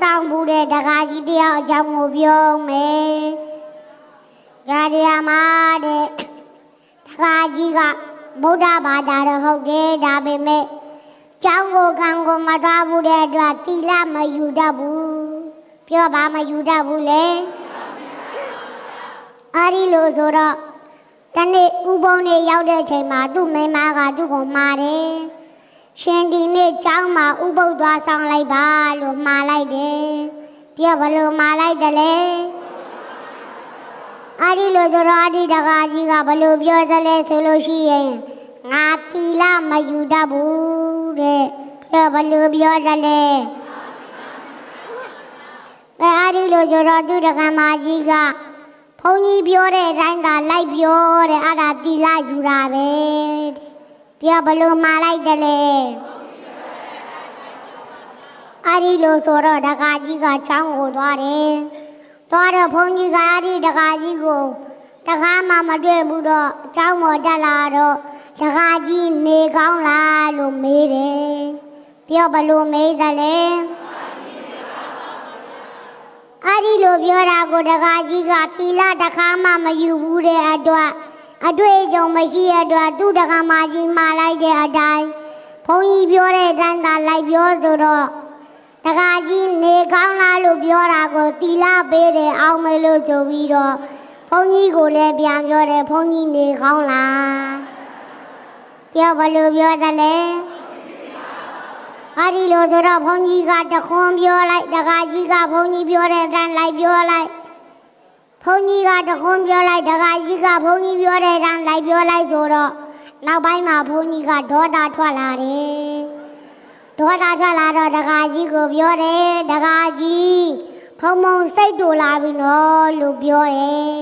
ဆောင်ဘူးတဲ့တကားကြီးတယောက်အကြောင်းကိုပြောမယ်။ဒါရီယာမှာတဲ့တကားကြီးကဗုဒ္ဓဘာသာတော့ဟုတ်တယ်ဒါပေမဲ့ကျောင်းကိုကံကိုမသွားဘူးတဲ့အတွက်တီလာမယူတတ်ဘူး။ပြောပါမယူတတ်ဘူးလေ။အာရီလို့ဆိုတော့တနေ့ဥပုံနေရောက်တဲ့အချိန်မှာသူ့မိန်းမကသူ့ကိုမှားတယ်။ ရှင်ဒီနေ့ကျောင်းမှာဥပုပ်သွားဆောင်လိုက်ပါလို့မှားလိုက်တယ်။ပြဘလို့မှားလိုက်တယ်လေ။အာဒီလို့ဆိုတော့အာဒီတကာကြီးကဘလို့ပြောသလဲဆိုလို့ရှိရင်ငါတီလာမယူတတ်ဘူးတဲ့။ပြဘလို့ပြောသလဲ။အဲအာဒီလို့ဆိုတော့သူတကမာကြီးကဘုန်းကြီးပြောတဲ့အတိုင်းသာလိုက်ပြောတဲ့အဲ့ဒါတီလာယူတာပဲတဲ့။ ပြဘလို့မှာလိုက်တယ်လေအဲ့ဒီလိုဆိုတော့ဒကာကြီးကချောင်းကိုသွားတယ်သွားတော့ဘုန်းကြီးကအဲ့ဒီဒကာကြီးကိုတကားမှမတွေ့ဘူးတော့အချောင်းပေါ်တက်လာတော့ဒကာကြီးနေကောင်းလားလို့မေးတယ်ပြောဘလို့မေးတယ်လေအဲ့ဒီလိုပြောတာကိုဒကာကြီးကပီလာတကားမှမယူဘူးတဲ့အတွက် အတွေ့အကြုံမရှိတဲ့အတွက်သူ့တကားမကြီးမှားလိုက်တဲ့အတိုင်းဘုန်းကြီးပြောတဲ့အတိုင်းသာလိုက်ပြောဆိုတော့တကာကြီးနေကောင်းလားလို့ပြောတာကိုတီလာပေးတယ်အောင်မေလို့ဆိုပြီးတော့ဘုန်းကြီးကိုလည်းပြန်ပြောတယ်ဘုန်းကြီးနေကောင်းလားပြောဘလို့ပြောတယ်လဲဟာဒီလိုဆိုတော့ဘုန်းကြီးကတခွန်းပြောလိုက်တကာကြီးကဘုန်းကြီးပြောတဲ့အတိုင်းလိုက်ပြောလိုက် ဘုန်းကြီးကတခွန်းပြောလိုက်တကာကြီးကဘုန်းကြီးပြောတဲ့အတိုင်းလိုက်ပြောလိုက်ဆိုတော့နောက်ပိုင်းမှာဘုန်းကြီးကဒေါသထွက်လာတယ်ဒေါသထွက်လာတော့တကာကြီးကိုပြောတယ်တကာကြီးဖုံဖုံစိတ်တူလာပြီနော်လို့ပြောတယ်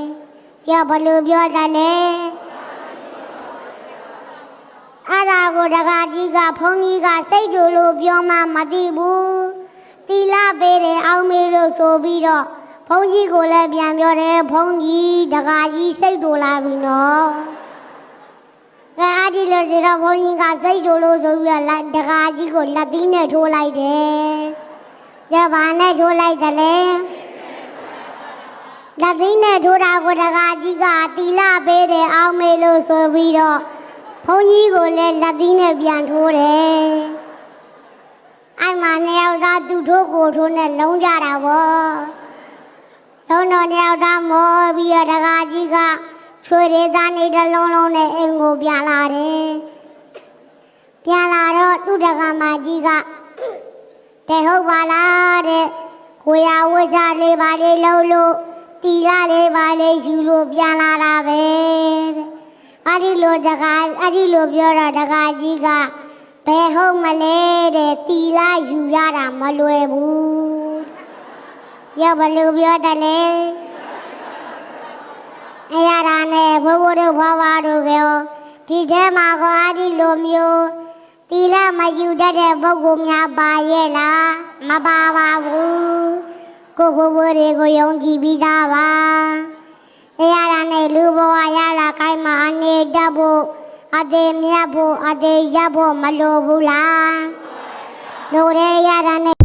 ပြောဘလို့ပြောတယ်လဲအဲ့ဒါကိုတကာကြီးကဘုန်းကြီးကစိတ်တူလို့ပြောမှမသိဘူးတီလာပေးတယ်အောင်မေလို့ဆိုပြီးတော့ ဘုန်းကြီးကိုလည်းပြန်ပြောတယ်ဘုန်းကြီးတကာကြီးစိတ်တူလာပြီနော်ကဲအဲ့ဒီလိုဆိုတော့ဘုန်းကြီးကစိတ်တူလို့ဆိုပြီးတော့လက်တကာကြီးကိုလက်သီးနဲ့ထိုးလိုက်တယ်ကြပါနဲ့ထိုးလိုက်တယ်လေလက်သီးနဲ့ထိုးတာကိုတကာကြီးကတီလာပေးတယ်အောင်မေလို့ဆိုပြီးတော့ဘုန်းကြီးကိုလည်းလက်သီးနဲ့ပြန်ထိုးတယ်အဲ့မှာနှစ်ယောက်သားသူထိုးကိုထိုးနဲ့လုံးကြတာဗော လုံးတော်နှစ်ယောက်သားမောပြီးတော့တကာကြီးကချွေရည်သားနေတစ်လုံးလုံးနဲ့အိမ်ကိုပြန်လာတယ်ပြန်လာတော့သူ့တကာမကြီးကတဲ့ဟုတ်ပါလားတဲ့ကိုရဝတ်စားလေးပါလေးလှုပ်လို့တီလာလေးပါလေးယူလို့ပြန်လာတာပဲတဲ့အဲ့ဒီလိုတကာအဲ့ဒီလိုပြောတော့တကာကြီးကဘယ်ဟုတ်မလဲတဲ့တီလာယူရတာမလွယ်ဘူး ရောက်ဘယ်လိုပြောတယ်လဲအရာဒါနဲ့ဘိုးဘိုးတို့ဖွားဖွားတို့ကောဒီထဲမှာကောအဲ့ဒီလိုမျိုးတီလာမယူတတ်တဲ့ပုဂ္ဂိုလ်များပါရဲ့လားမပါပါဘူးကိုဘိုးဘိုးတွေကိုယုံကြည်ပြီးသားပါအရာဒါနဲ့လူဘဝရလာခိုင်းမှာအနေတတ်ဖို့အသေးမြတ်ဖို့အသေးရဖို့မလိုဘူးလားလိုတဲ့ရတာနဲ့